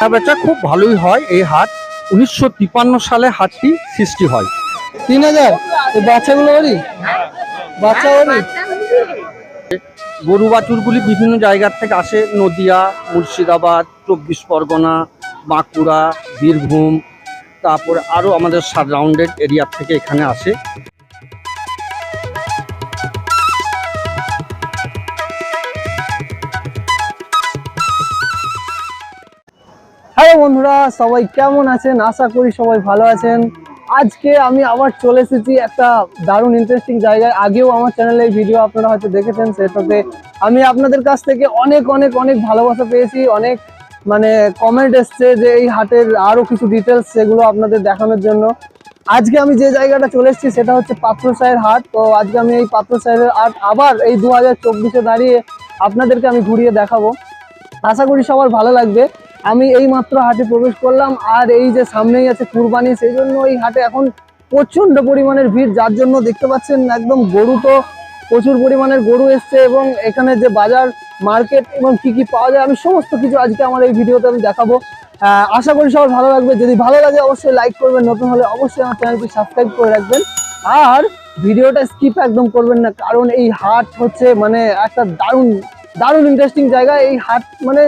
কেনা বেচা খুব ভালোই হয় এই হাট। উনিশশো সালে হাটটি সৃষ্টি হয়। তিন হাজার? বাচ্চাগুলো ওরই বাচ্চা ওরই গরু বাছুরগুলি বিভিন্ন জায়গার থেকে আসে। নদিয়া মুর্শিদাবাদ চব্বিশ পরগনা বাঁকুড়া বীরভূম তারপরে আরও আমাদের সারাউন্ডেড এরিয়ার থেকে এখানে আসে। হ্যালো বন্ধুরা, সবাই কেমন আছেন? আশা করি সবাই ভালো আছেন। আজকে আমি আবার চলে এসেছি একটা দারুণ ইন্টারেস্টিং জায়গায়। আগেও আমার চ্যানেলে ভিডিও আপনারা হয়তো দেখেছেন, সেটাতে আমি আপনাদের কাছ থেকে অনেক অনেক অনেক ভালোবাসা পেয়েছি। অনেক মানে কমেন্ট এসছে যে এই হাটের আরও কিছু ডিটেলস সেগুলো আপনাদের দেখানোর জন্য। আজকে আমি যে জায়গাটা চলে এসেছি, সেটা হচ্ছে পাত্রসাহের হাট। তো আজকে আমি এই পাত্রসাহের হাট আবার এই দু হাজার দাঁড়িয়ে আপনাদেরকে আমি ঘুরিয়ে দেখাবো। আশা করি সবার ভালো লাগবে। আমি এই মাত্র হাটে প্রবেশ করলাম, আর এই যে সামনেই আছে কুরবানি, সেই জন্য এই হাটে এখন প্রচণ্ড পরিমাণের ভিড়, যার জন্য দেখতে পাচ্ছেন একদম গরু তো প্রচুর পরিমাণের গরু এসছে এবং এখানে যে বাজার, মার্কেট এবং কি কি পাওয়া যায়, আমি সমস্ত কিছু আজকে আমার এই ভিডিওতে আমি দেখাবো। আশা করি সবার ভালো লাগবে। যদি ভালো লাগে, অবশ্যই লাইক করবেন, নতুন হলে অবশ্যই আমার চ্যানেলটি সাবস্ক্রাইব করে রাখবেন। আর ভিডিওটা স্কিপ একদম করবেন না, কারণ এই হাট হচ্ছে মানে একটা দারুণ দারুণ ইন্টারেস্টিং জায়গা। এই হাট মানে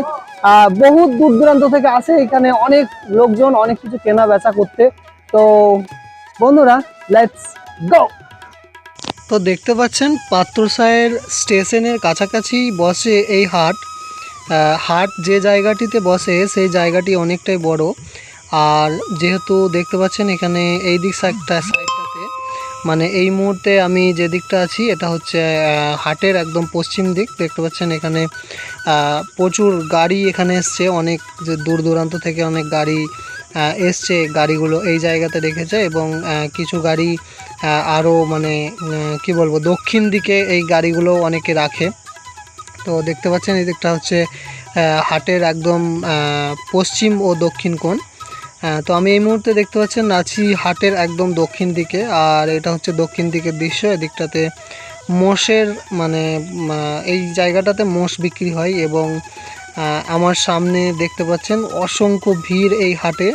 বহুত দূর দূরান্ত থেকে আসে এখানে অনেক লোকজন, অনেক কিছু কেনা বেচা করতে। তো, বন্ধুরা লেটস গো তো দেখতে পাচ্ছেন পাত্রসায়ের স্টেশনের কাছাকাছি বসে এই হাট। হাট যে জায়গাটিতে বসে, সেই জায়গাটি অনেকটাই বড়। আর যেহেতু দেখতে পাচ্ছেন, এখানে এই দিক সাইডটা মানে এই মুহূর্তে আমি যে দিকটা আছি, এটা হচ্ছে হাটের একদম পশ্চিম দিক। দেখতে পাচ্ছেন এখানে প্রচুর গাড়ি এখানে এসছে। অনেক যে দূর দূরান্ত থেকে অনেক গাড়ি এসছে। গাড়িগুলো এই জায়গাতে রেখেছে এবং কিছু গাড়ি আরও মানে কি বলব, দক্ষিণ দিকে এই গাড়িগুলো অনেকে রাখে। তো দেখতে পাচ্ছেন এই দিকটা হচ্ছে হাটের একদম পশ্চিম ও দক্ষিণ কোণ। আহ, তো আমি এই মুহূর্তে দেখতে পাচ্ছেন আছি হাটের একদম দক্ষিণ দিকে আর এটা হচ্ছে দক্ষিণ দিকের দৃশ্য এদিকটাতে মোষের মানে এই জায়গাটাতে মোষ বিক্রি হয় এবং আমার সামনে দেখতে পাচ্ছেন অসংখ্য ভিড় এই হাটে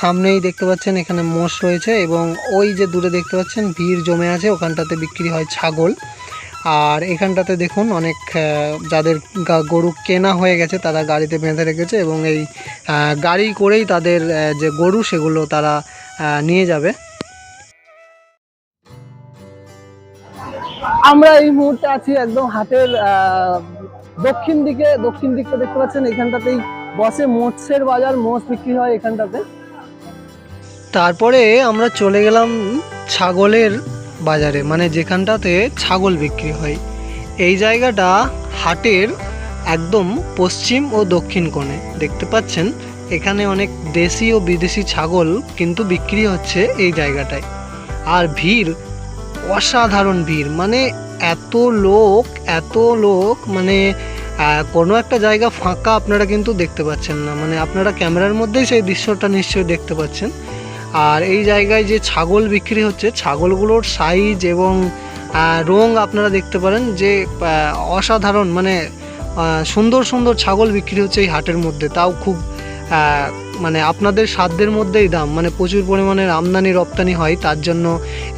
সামনেই দেখতে পাচ্ছেন এখানে মোষ রয়েছে এবং ওই যে দূরে দেখতে পাচ্ছেন ভিড় জমে আছে ওখানটাতে বিক্রি হয় ছাগল। আর এখানটাতে দেখুন অনেক যাদের গরু কেনা হয়ে গেছে তারা গাড়িতে বেঁধে রেখেছে এবং এই গাড়ি করেই তাদের যে গরু সেগুলো তারা নিয়ে যাবে। আমরা এই মুহূর্তে আছি একদম হাটের আহ, দক্ষিণ দিকে দক্ষিণ দিকটা দেখতে পাচ্ছেন এখানটাতেই বসে মৎস্যের বাজার মোষ বিক্রি হয় এখানটাতে। তারপরে আমরা চলে গেলাম ছাগলের বাজারে মানে যেখানটাতে ছাগল বিক্রি হয়। এই জায়গাটা হাটের একদম পশ্চিম ও দক্ষিণ কোণে। দেখতে পাচ্ছেন, এখানে অনেক দেশি ও বিদেশি ছাগল কিন্তু বিক্রি হচ্ছে এই জায়গাটায়। আর ভিড়, অসাধারণ ভিড় মানে এত লোক এত লোক মানে কোনো একটা জায়গা ফাঁকা আপনারা কিন্তু দেখতে পাচ্ছেন না। মানে আপনারা ক্যামেরার মধ্যেই সেই দৃশ্যটা নিশ্চয়ই দেখতে পাচ্ছেন। আর এই জায়গায় যে ছাগল বিক্রি হচ্ছে, ছাগলগুলোর সাইজ এবং রং আপনারা দেখতে পারেন যে অসাধারণ মানে সুন্দর সুন্দর ছাগল বিক্রি হচ্ছে এই হাটের মধ্যে। তাও খুব মানে আপনাদের সাধ্যের মধ্যেই দাম মানে প্রচুর পরিমাণের আমদানি রপ্তানি হয়, তার জন্য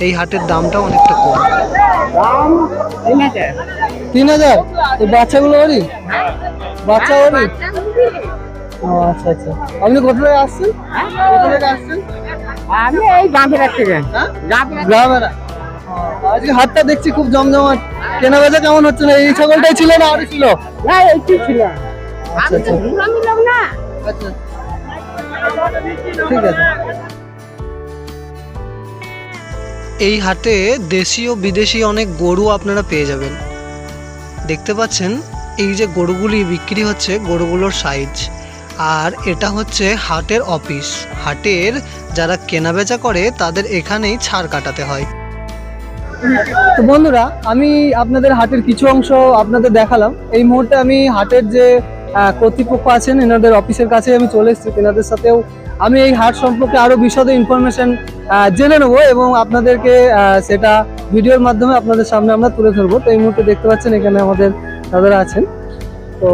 এই হাটের দামটা অনেকটা কম। তিন হাজার? বাচ্চাগুলো ওরই? বাচ্চা ওরই? আচ্ছা আচ্ছা। আপনি কোথা থেকে আসছেন? কোথা থেকে আসছেন? আমি এই গাঁফেরার থেকে। গ্রামের আজকে হাটটা দেখছি খুব জমজমাট। কেনা বেচা কেমন হচ্ছে না? এই ছাগলটাই ছিল না? আরও ছিল? না এইটি ছিল? আচ্ছা আচ্ছা। আমি লোক না। আচ্ছা ঠিক আছে। এই হাটে দেশি ও বিদেশি অনেক গরু আপনারা পেয়ে যাবেন। দেখতে পাচ্ছেন এই যে গরুগুলি বিক্রি হচ্ছে গরুগুলোর সাইজ আর এটা হচ্ছে হাটের অফিস। হাটের যারা কেনাবেচা করে, তাদের এখানেই ছাড় কাটাতে হয়। তো বন্ধুরা, আমি আপনাদের হাটের কিছু অংশ আপনাদের দেখালাম। এই মুহূর্তে আমি হাটের যে কর্তৃপক্ষ আছেন, এনাদের অফিসের কাছে আমি চলে এসেছি। তেনাদের সাথেও আমি এই হাট সম্পর্কে আরও বিশদে ইনফরমেশন জেনে নেব এবং আপনাদেরকে সেটা ভিডিওর মাধ্যমে আপনাদের সামনে আমরা তুলে ধরবো। তো এই মুহূর্তে দেখতে পাচ্ছেন, এখানে আমাদের দাদারা আছেন। তো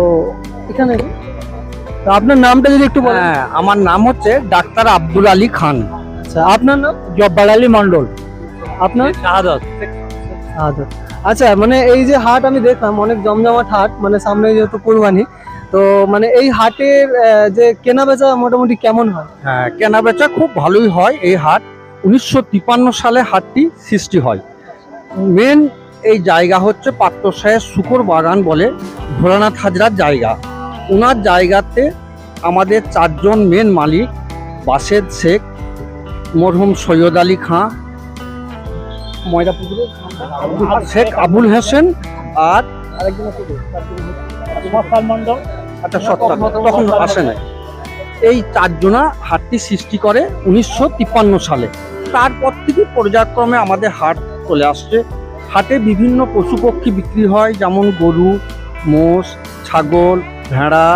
এখানে তো আপনার নামটা যদি একটু বলেন। হ্যাঁ আমার নাম হচ্ছে ডাক্তার আব্দুল আলী খান। আচ্ছা আপনার নাম? জব্বার আলী মন্ডল আপনার? শাহাদত। আচ্ছা আচ্ছা মানে এই যে হাট আমি দেখলাম অনেক জমজমাট হাট মানে সামনে যেহেতু কুরবানি তো মানে এই হাটের যে কেনা বেচা মোটামুটি কেমন হয়? হ্যাঁ কেনাবেচা খুব ভালোই হয় এই হাট। উনিশশো তিপান্ন সালে হাটটি সৃষ্টি হয়। মেন এই জায়গা হচ্ছে পাত্রসাহের শুকর বাগান বলে ভোলানাথ হাজরার জায়গা। ওনার জায়গাতে আমাদের চারজন মেন মালিক বাসেদ শেখ মরহুম সৈয়দ আলী খাঁ শেখ আবুল হোসেন আর আচ্ছা সত্তর। তখন আসে নাই। এই চারজনা হাটটি সৃষ্টি করে উনিশশো তিপ্পান্ন সালে। তারপর থেকে পর্যায়ক্রমে আমাদের হাট চলে আসছে। হাটে বিভিন্ন পশু পক্ষী বিক্রি হয় যেমন গরু মোষ ছাগল ভেড়া,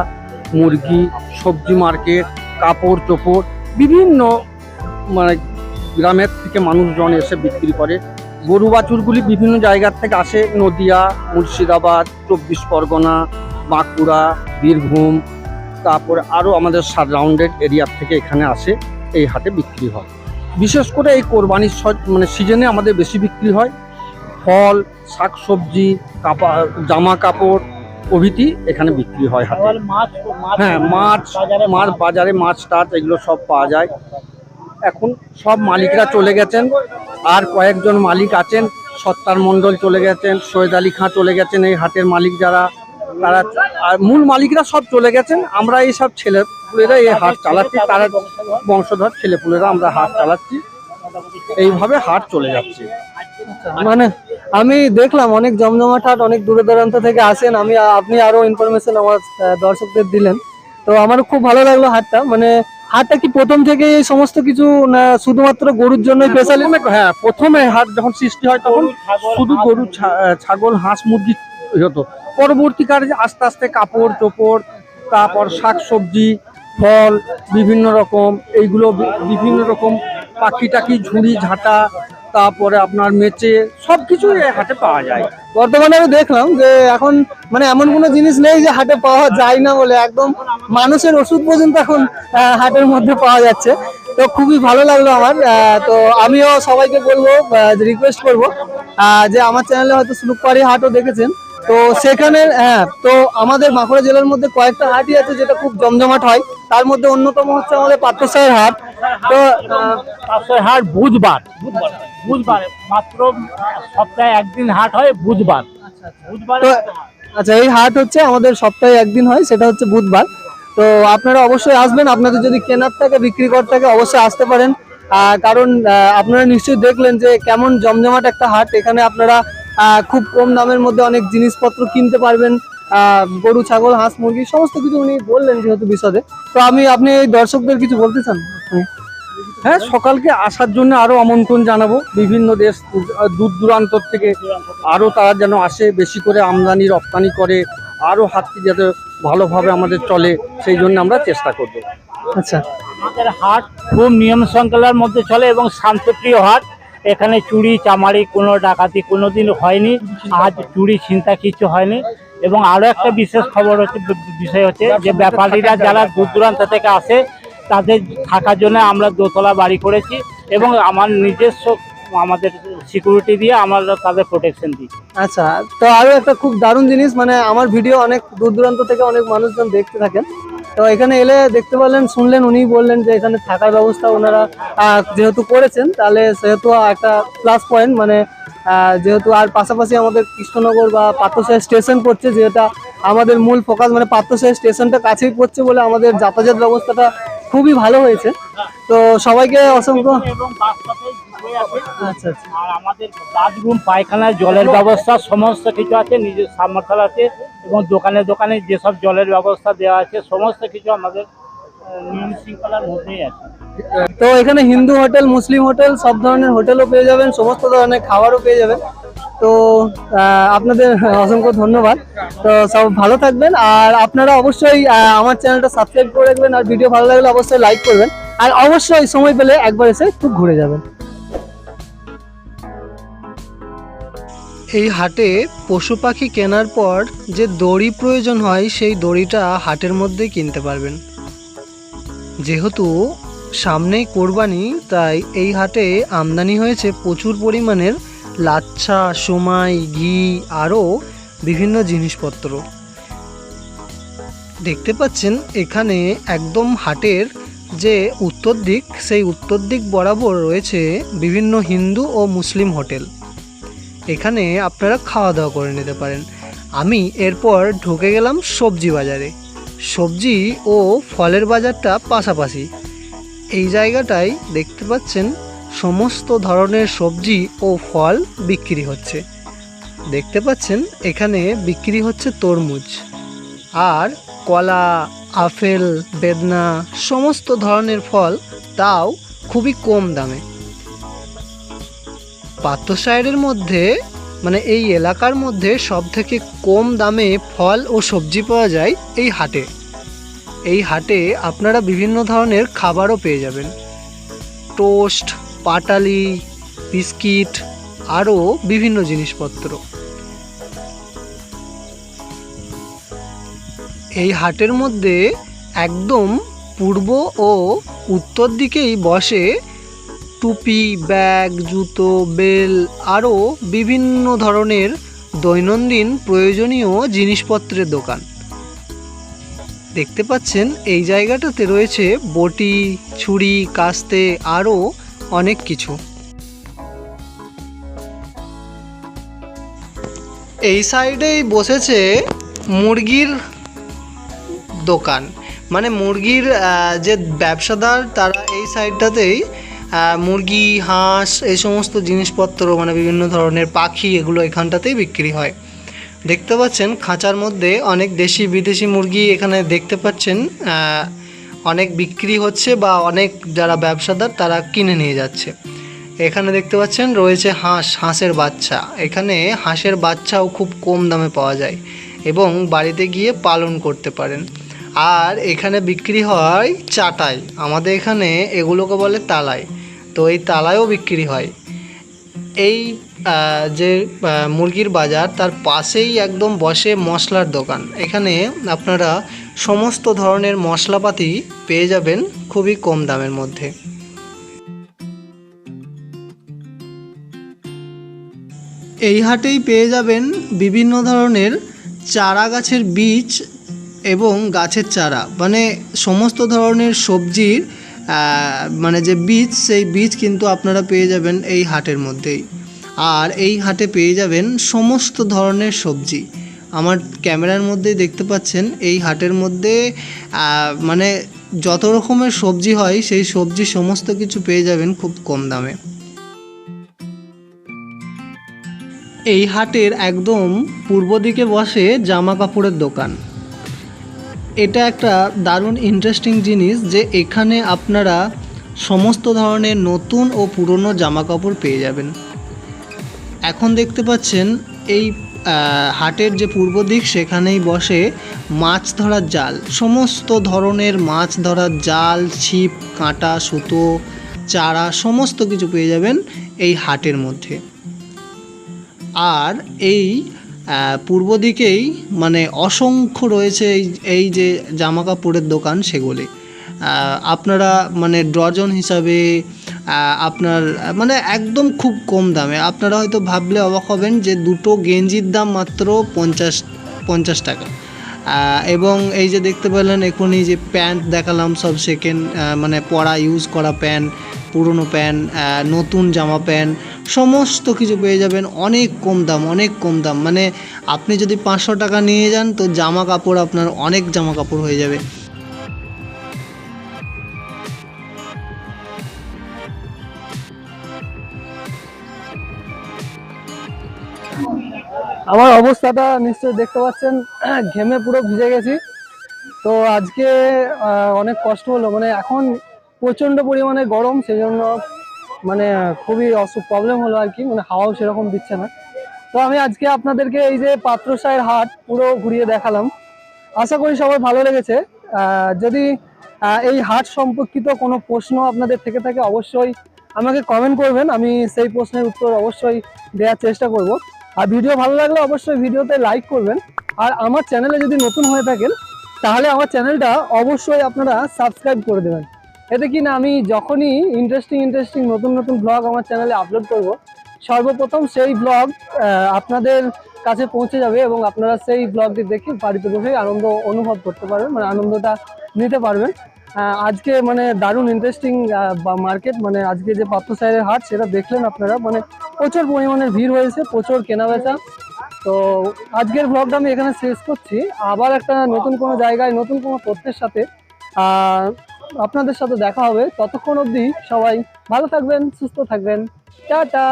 মুরগি, সবজি মার্কেট, কাপড়, চোপড়, বিভিন্ন মানে গ্রামের থেকে মানুষজন এসে বিক্রি করে। গরু বাছুরগুলি বিভিন্ন জায়গার থেকে আসে। নদিয়া, মুর্শিদাবাদ, চব্বিশ পরগনা, বাঁকুড়া, বীরভূম, তারপরে আরও আমাদের সারাউন্ডেড এরিয়ার থেকে এখানে আসে, এই হাটে বিক্রি হয়। বিশেষ করে এই কোরবানির মানে সিজনে আমাদের বেশি বিক্রি হয়। ফল, শাকসবজি, কাপা, জামা কাপড় প্রভৃতি এখানে বিক্রি হয় হাটে। হ্যাঁ মাছ মাছ বাজারে মাছ টাছ এগুলো সব পাওয়া যায়। এখন সব মালিকরা চলে গেছেন আর কয়েকজন মালিক আছেন সত্তার মণ্ডল চলে গেছেন সৈয়দ আলী খাঁ চলে গেছেন এই হাটের মালিক যারা তারা আর মূল মালিকরা সব চলে গেছেন। আমরা এই সব ছেলেপুলেরা এই হাট চালাচ্ছি তারা বংশধর ছেলেপুলেরা আমরা হাট চালাচ্ছি। এইভাবে হাট চলে যাচ্ছে। মানে আমি দেখলাম অনেক জমজমাট হাট অনেক দূরে দূরান্ত থেকে আসেন। আমি আপনি আরও ইনফরমেশন আমার দর্শকদের দিলেন। তো আমার খুব ভালো লাগল হাটটা। মানে হাটটা কি প্রথম থেকে এই সমস্ত কিছু না শুধুমাত্র গরুর জন্যই স্পেশালি হ্যাঁ প্রথমে হাট যখন সৃষ্টি হয় তখন শুধু গরু ছা- ছাগল হাঁস মুরগি হতো পরবর্তীকালে আস্তে আস্তে কাপড় চোপড় তারপর শাকসবজি ফল বিভিন্ন রকম এইগুলো বিভিন্ন রকম পাখি টাকি ঝুড়ি ঝাঁটা তারপরে আপনার মেচে সব কিছুই হাটে পাওয়া যায়। বর্তমানে আমি দেখলাম যে এখন মানে এমন কোনো জিনিস নেই যে হাটে পাওয়া যায় না বলে একদম মানুষের ওষুধ পর্যন্ত এখন হাটের মধ্যে পাওয়া যাচ্ছে। তো খুবই ভালো লাগল আমার তো আমিও সবাইকে বলব রিকোয়েস্ট করব যে আমার চ্যানেলে হয়তো সুলুকপাড়ি হাটও দেখেছেন। তো সেখানে হ্যাঁ তো আমাদের বাঁকুড়া জেলার মধ্যে কয়েকটা হাটই আছে যেটা খুব জমজমাট হয়। তার মধ্যে অন্যতম হচ্ছে আমাদের পাত্রসাহের হাট। তো হাট বুধবার। বুধবার মাত্র সপ্তাহে একদিন হাট হয় বুধবার। বুধবার তো আচ্ছা এই হাট হচ্ছে আমাদের সপ্তাহে একদিন হয় সেটা হচ্ছে বুধবার। তো আপনারা অবশ্যই আসবেন আপনাদের যদি কেনার থাকে বিক্রি করার থাকে অবশ্যই আসতে পারেন। কারণ আপনারা নিশ্চয়ই দেখলেন যে কেমন জমজমাট একটা হাট। এখানে আপনারা খুব কম দামের মধ্যে অনেক জিনিসপত্র কিনতে পারবেন গরু ছাগল হাঁস মুরগি সমস্ত কিছু উনি বললেন যেহেতু বিশদে। তো আমি আপনি এই দর্শকদের কিছু বলতে চান? হ্যাঁ সকালকে আসার জন্য আরও আমন্ত্রণ জানাব। বিভিন্ন দেশ দূর দূরান্ত থেকে আরও তারা যেন আসে বেশি করে আমদানি রপ্তানি করে আরও হাতটি যাতে ভালোভাবে আমাদের চলে সেই জন্য আমরা চেষ্টা করব। আচ্ছা। আমাদের হাট খুব নিয়ম শৃঙ্খলার মধ্যে চলে এবং শান্তপ্রিয় হাট। এখানে চুরি, চামারি, কোনো ডাকাতি কোনো দিন হয়নি। আজ চুরি চিন্তা কিছু হয়নি। এবং আরও একটা বিশেষ খবর হচ্ছে বিষয় হচ্ছে যে ব্যাপারীরা যারা দূর দূরান্ত থেকে আসে, তাদের থাকার জন্য আমরা দোতলা বাড়ি করেছি এবং আমার নিজস্ব আমাদের সিকিউরিটি দিয়ে আমরা তাদের প্রোটেকশন দিই। আচ্ছা তো আরও একটা খুব দারুণ জিনিস মানে আমার ভিডিও অনেক দূর দূরান্ত থেকে অনেক মানুষজন দেখতে থাকেন। তো এখানে এলে দেখতে পারলেন, শুনলেন উনি বললেন যে এখানে থাকার ব্যবস্থা ওনারা যেহেতু করেছেন, তাহলে সেহেতু একটা প্লাস পয়েন্ট মানে যেহেতু আর পাশাপাশি আমাদের কৃষ্ণনগর বা পাত্রসাহেব স্টেশন পড়ছে, যেটা আমাদের মূল ফোকাস মানে পাত্রসাহেব স্টেশনটা কাছেই পড়ছে বলে আমাদের যাতায়াত ব্যবস্থাটা খুবই ভালো হয়েছে। তো সবাইকে অসংখ্য আচ্ছা আচ্ছা। আর আমাদের বাথরুম জলের ব্যবস্থা, সমস্ত কিছু আছে নিজের সাবমার্শাল আছে এবং দোকানে দোকানে যেসব জলের ব্যবস্থা দেওয়া আছে, সমস্ত কিছু আমাদের নিয়ম শৃঙ্খলার মধ্যেই আছে। তো এখানে হিন্দু হোটেল, মুসলিম হোটেল, সব ধরনের হোটেলও পেয়ে যাবেন, সমস্ত ধরনের খাবারও পেয়ে যাবেন। তো আপনাদের অসংখ্য ধন্যবাদ। তো, সব ভালো থাকবেন, আর আপনারা অবশ্যই আমার চ্যানেলটা সাবস্ক্রাইব করে রাখবেন, আর ভিডিও ভালো লাগলে অবশ্যই লাইক করবেন। আর অবশ্যই সময় পেলে একবার এসে খুব ঘুরে যাবেন। এই হাটে পশু পাখি কেনার পর যে দড়ি প্রয়োজন হয়, সেই দড়িটা হাটের মধ্যেই কিনতে পারবেন। যেহেতু সামনেই কোরবানি, তাই এই হাটে আমদানি হয়েছে প্রচুর পরিমাণের লাচ্ছা সময় ঘি আরও বিভিন্ন জিনিসপত্র। দেখতে পাচ্ছেন, এখানে একদম হাটের যে উত্তর দিক, সেই উত্তর দিক বরাবর রয়েছে বিভিন্ন হিন্দু ও মুসলিম হোটেল। এখানে আপনারা খাওয়া দাওয়া করে নিতে পারেন। আমি এরপর ঢুকে গেলাম সবজি বাজারে। সবজি ও ফলের বাজারটা পাশাপাশি। এই জায়গাটায় দেখতে পাচ্ছেন সমস্ত ধরনের সবজি ও ফল বিক্রি হচ্ছে। দেখতে পাচ্ছেন এখানে বিক্রি হচ্ছে তরমুজ। আর কলা, আপেল, বেদনা, সমস্ত ধরনের ফল তাও খুবই কম দামে। পাত্রসায়ের মধ্যে মানে এই এলাকার মধ্যে সব থেকে কম দামে ফল ও সবজি পাওয়া যায় এই হাটে। এই হাটে আপনারা বিভিন্ন ধরনের খাবারও পেয়ে যাবেন। টোস্ট, পাটালি, বিস্কিট, আরও বিভিন্ন জিনিসপত্র। এই হাটের মধ্যে একদম পূর্ব ও উত্তর দিকেই বসে টুপি, ব্যাগ, জুতো, বেল আরও বিভিন্ন ধরনের দৈনন্দিন প্রয়োজনীয় জিনিসপত্রের দোকান। দেখতে পাচ্ছেন, এই জায়গাটাতে রয়েছে বটি, ছুরি, কাস্তে আরও অনেক কিছু। এই সাইডেই বসেছে মুরগির দোকান। মানে মুরগির যে ব্যবসাদার, তারা এই সাইডটাতেই মুরগি, হাঁস, এই সমস্ত জিনিসপত্র মানে বিভিন্ন ধরনের পাখি এগুলো এখানটাতেই বিক্রি হয়। দেখতে পাচ্ছেন, খাঁচার মধ্যে অনেক দেশি, বিদেশি মুরগি এখানে দেখতে পাচ্ছেন অনেক বিক্রি হচ্ছে বা অনেক যারা ব্যবসাদার তারা কিনে নিয়ে যাচ্ছে। এখানে দেখতে পাচ্ছেন, রয়েছে হাঁস, হাঁসের বাচ্চা। এখানে হাঁসের বাচ্চাও খুব কম দামে পাওয়া যায় এবং বাড়িতে গিয়ে পালন করতে পারেন। আর এখানে বিক্রি হয় চাটাই। আমাদের এখানে এগুলোকে বলে তালাই। তো এই তালাইও বিক্রি হয়। এই যে মুরগির বাজার, তার পাশেই একদম বসে মশলার দোকান। এখানে আপনারা সমস্ত ধরনের মশলাপাতি পেয়ে যাবেন খুবই কম দামের মধ্যে। এই হাটেই পেয়ে যাবেন বিভিন্ন ধরনের চারা গাছের বীজ এবং গাছের চারা। মানে সমস্ত ধরনের সবজির মানে যে বীজ, সেই বীজ কিন্তু আপনারা পেয়ে যাবেন এই হাটের মধ্যেই। আর এই হাটে পেয়ে যাবেন সমস্ত ধরনের সবজি। আমার ক্যামেরার মধ্যেই দেখতে পাচ্ছেন, এই হাটের মধ্যে মানে যত রকমের সবজি হয়, সেই সবজি সমস্ত কিছু পেয়ে যাবেন খুব কম দামে। এই হাটের একদম পূর্ব দিকে বসে জামা কাপড়ের দোকান। এটা একটা দারুণ ইন্টারেস্টিং জিনিস যে এখানে আপনারা সমস্ত ধরনের নতুন ও পুরনো জামা কাপড় পেয়ে যাবেন। এখন দেখতে পাচ্ছেন এই হাটের যে পূর্ব দিক সেখানেই বসে মাছ ধরার জাল। সমস্ত ধরনের মাছ ধরার জাল, ছিপ, কাঁটা, সুতো, চারা সমস্ত কিছু পেয়ে যাবেন এই হাটের মধ্যে। আর এই পূর্ব দিকেই মানে অসংখ্য রয়েছে এই এই যে জামা কাপড়ের দোকান সেগুলি। আপনারা মানে ডজন হিসাবে আপনার মানে একদম খুব কম দামে। আপনারা হয়তো ভাবলে অবাক হবেন যে দুটো গেঞ্জির দাম মাত্র পঞ্চাশ পঞ্চাশ টাকা। এবং এই যে দেখতে পেলেন এখনই যে প্যান্ট দেখালাম সব সেকেন্ড মানে পরা ইউজ করা প্যান্ট। পুরনো প্যান্ট নতুন জামা প্যান্ট, সমস্ত কিছু পেয়ে যাবেন অনেক কম দাম, অনেক কম দাম। মানে আপনি যদি পাঁচশো টাকা নিয়ে যান, তো জামা কাপড় আপনার অনেক জামা কাপড় হয়ে যাবে। আমার অবস্থাটা নিশ্চয়ই দেখতে পাচ্ছেন। ঘেমে পুরো ভিজে গেছি। তো আজকে অনেক কষ্ট হলো। মানে এখন প্রচণ্ড পরিমাণে গরম সেই জন্য মানে খুবই অসু প্রবলেম হলো আর কি মানে হাওয়াও সেরকম দিচ্ছে না। তো আমি আজকে আপনাদেরকে এই যে পাত্রসায়ের হাট পুরো ঘুরিয়ে দেখালাম। আশা করি সবার ভালো লেগেছে। যদি এই হাট সম্পর্কিত কোনো প্রশ্ন আপনাদের থেকে থাকে, অবশ্যই আমাকে কমেন্ট করবেন। আমি সেই প্রশ্নের উত্তর অবশ্যই দেওয়ার চেষ্টা করব। আর ভিডিও ভালো লাগলে অবশ্যই ভিডিওতে লাইক করবেন। আর আমার চ্যানেলে যদি নতুন হয়ে থাকেন, তাহলে আমার চ্যানেলটা অবশ্যই আপনারা সাবস্ক্রাইব করে দেবেন। এতে কি না, আমি যখনই ইন্টারেস্টিং ইন্টারেস্টিং নতুন নতুন ব্লগ আমার চ্যানেলে আপলোড করব, সর্বপ্রথম সেই ব্লগ আপনাদের কাছে পৌঁছে যাবে এবং আপনারা সেই ব্লগটি দেখে বাড়িতে বসেই আনন্দ অনুভব করতে পারবেন মানে আনন্দটা নিতে পারবেন। আজকে মানে দারুণ ইন্টারেস্টিং মার্কেট মানে আজকে যে পাত্র সাহেবের হাট, সেটা দেখলেন আপনারা মানে প্রচুর পরিমাণে ভিড় হয়েছে, প্রচুর কেনাবেচা। তো আজকের ব্লগটা আমি এখানে শেষ করছি। আবার একটা নতুন কোনো জায়গায়, নতুন কোনো তথ্যের সাথে আপনাদের সাথে দেখা হবে ততক্ষণ অবধি সবাই ভালো থাকবেন সুস্থ থাকবেন। টাটা!